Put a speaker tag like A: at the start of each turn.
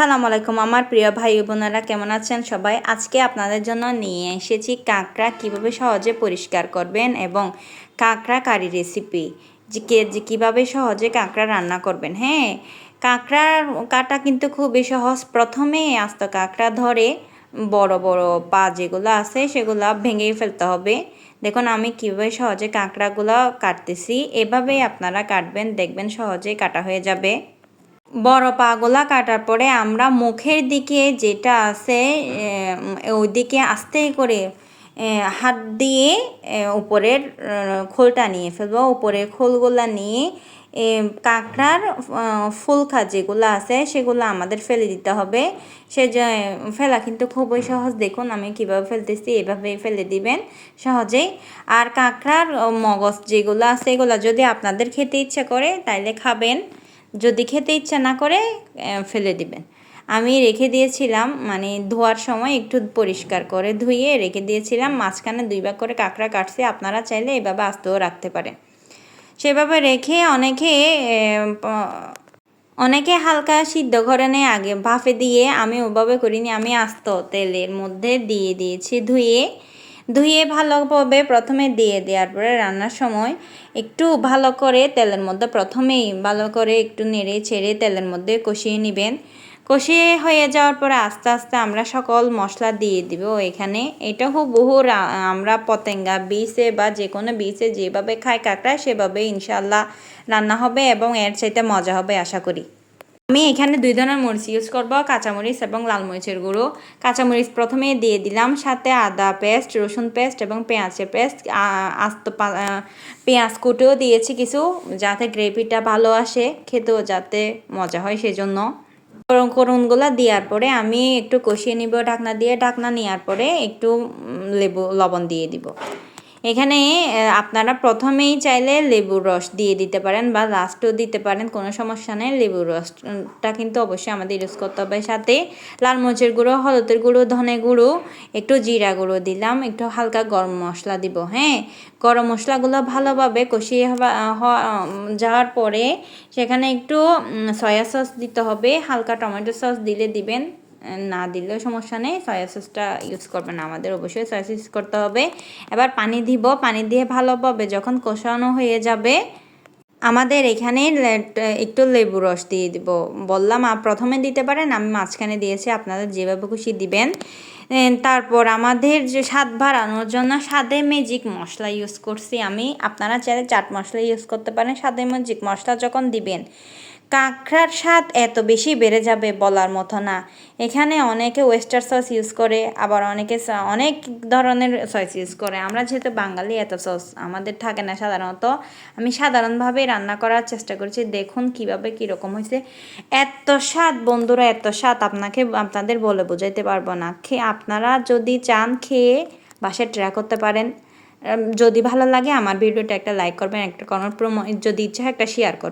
A: আসসালামু আলাইকুম আমার প্রিয় ভাই বোনেরা, কেমন আছেন সবাই? আজকে আপনাদের জন্য নিয়ে এসেছি কাঁকড়া কীভাবে সহজে পরিষ্কার করবেন এবং কাঁকড়া কারি রেসিপি যে যে কীভাবে সহজে কাঁকড়া রান্না করবেন হ্যাঁ? কাঁকড়ার কাটা কিন্তু খুবই সহজ। প্রথমে আস্ত কাঁকড়া ধরে বড় বড় পা যেগুলো আছে সেগুলো ভেঙে ফেলতে হবে। দেখুন, আমি কীভাবে সহজে কাঁকড়াগুলো কাটতেছি। এভাবেই আপনারা কাটবেন, দেখবেন সহজেই কাটা হয়ে যাবে। বড় পাগুলা কাটার পরে আমরা মুখের দিকে যেটা আছে ওই দিকে আস্তে করে হাত দিয়ে উপরের খোলটা নিয়ে ফেলব। উপরের খোলগুলা নিয়ে কাঁকড়ার ফুলখা যেগুলো আছে সেগুলো আমাদের ফেলে দিতে হবে। সে ফেলা কিন্তু খুবই সহজ। দেখুন আমি কীভাবে ফেলতেছি এভাবে ফেলে দিবেন সহজেই। আর কাঁকড়ার মগজ যেগুলো আছে, এগুলো যদি আপনাদের খেতে ইচ্ছা করে, তাইলে খাবেন। যদি খেতে ইচ্ছা না করে ফেলে দিবেন। আমি রেখে দিয়েছিলাম মানে ধোয়ার সময় একটু পরিষ্কার করে ধুয়ে রেখে দিয়েছিলাম, মাঝখানে দুই ভাগ করে কাঁকড়া কাটছে, আপনারা চাইলে এভাবে আস্তেও রাখতে পারেন। সেভাবে রেখে অনেকে অনেকে হালকা সিদ্ধ করে নেয় আগে ভাফে দিয়ে, আমি ওভাবে করিনি, আমি আস্ত তেলের মধ্যে দিয়ে দিয়েছি, ধুয়ে ধুয়ে ভালোভাবে প্রথমে দিয়ে দেওয়ার পরে রান্নার সময় একটু ভালো করে তেলের মধ্যে প্রথমেই ভালো করে একটু নেড়ে ছেড়ে তেলের মধ্যে কষিয়ে নেবেন। কষিয়ে হয়ে যাওয়ার পরে আস্তে আস্তে আমরা সকল মশলা দিয়ে দিব এখানে। এটা বহু আমরা পতেঙ্গা বিষে বা যে কোনো বিষে যেভাবে খায় কাঁকড়া, সেভাবে ইনশাল্লাহ রান্না হবে এবং এর চাইতে মজা হবে আশা করি। আমি এখানে দুই ধরনের মরিচ ইউজ করব, কাঁচামরিচ এবং লাল মরিচের গুঁড়ো। কাঁচামরিচ প্রথমে দিয়ে দিলাম, সাথে আদা পেস্ট, রসুন পেস্ট এবং পেঁয়াজের পেস্ট। আস্ত পেঁয়াজ কুটেও দিয়েছি কিছু, যাতে গ্রেভিটা ভালো আসে, খেতেও যাতে মজা হয় সেজন্য। করুনগুলো দেওয়ার পরে আমি একটু কষিয়ে নিব ঢাকনা দিয়ে। ঢাকনা নেওয়ার পরে একটু লেবু, লবণ দিয়ে দিব। এখানে আপনারা প্রথমেই চাইলে লেবুর রস দিয়ে দিতে পারেন বা লাস্টও দিতে পারেন, কোনো সমস্যা নেই। লেবুর রসটা কিন্তু অবশ্যই আমাদের ইউজ করতে হবে। সাথে লাল মরিচের গুঁড়ো, হলুদের গুঁড়ো, ধনে গুঁড়ো, একটু জিরা গুঁড়ো দিলাম, একটু হালকা গরম মশলা দিব হ্যাঁ? গরম মশলাগুলো ভালোভাবে কষিয়ে যাওয়ার পরে সেখানে একটু সয়া সস দিতে হবে, হালকা টমেটো সস দিলে দিবেন। না দিলেও সমস্যা নেই। সয়া সসটা ইউজ করবেন আমাদের, অবশ্যই সয়া সস করতে হবে। এবার পানি দিব, পানি দিয়ে ভালোভাবে যখন কষানো হয়ে যাবে, আমাদের এখানে একটু লেবু রস দিয়ে দিব। বললাম প্রথমে দিতে পারেন, আমি মাঝখানে দিয়েছি আপনাদের যেভাবে খুশি দিবেন। তারপর আমাদের যে স্বাদ বাড়ানোর জন্য স্বাদে ম্যাজিক মশলা ইউজ করছি আমি। আপনারা চাইলে চাট মশলা ইউজ করতে পারেন, স্বাদে ম্যাজিক মশলা যখন দিবেন। কাঁকড়ার স্বাদ এত বেশি বেড়ে যাবে বলার মতো না। এখানে অনেকে ওয়েস্টার সস ইউজ করে, আবার অনেকে অনেক ধরনের সস ইউজ করে। আমরা যেহেতু বাঙালি, এত সস আমাদের থাকে না সাধারণত। আমি সাধারণভাবে রান্না করার চেষ্টা করছি। দেখুন কীভাবে কীরকম হয়েছে। এত স্বাদ, বন্ধুরা, এত স্বাদ, আপনাকে আপনাদের বলে বোঝাইতে পারব না। খেয়ে আপনারা যদি চান খেয়ে বাসায় ট্রাই করতে পারেন। যদি ভালো লাগে আমার ভিডিওটা একটা লাইক করবেন, একটা কমেন্ট যদি ইচ্ছা একটা শেয়ার করবেন।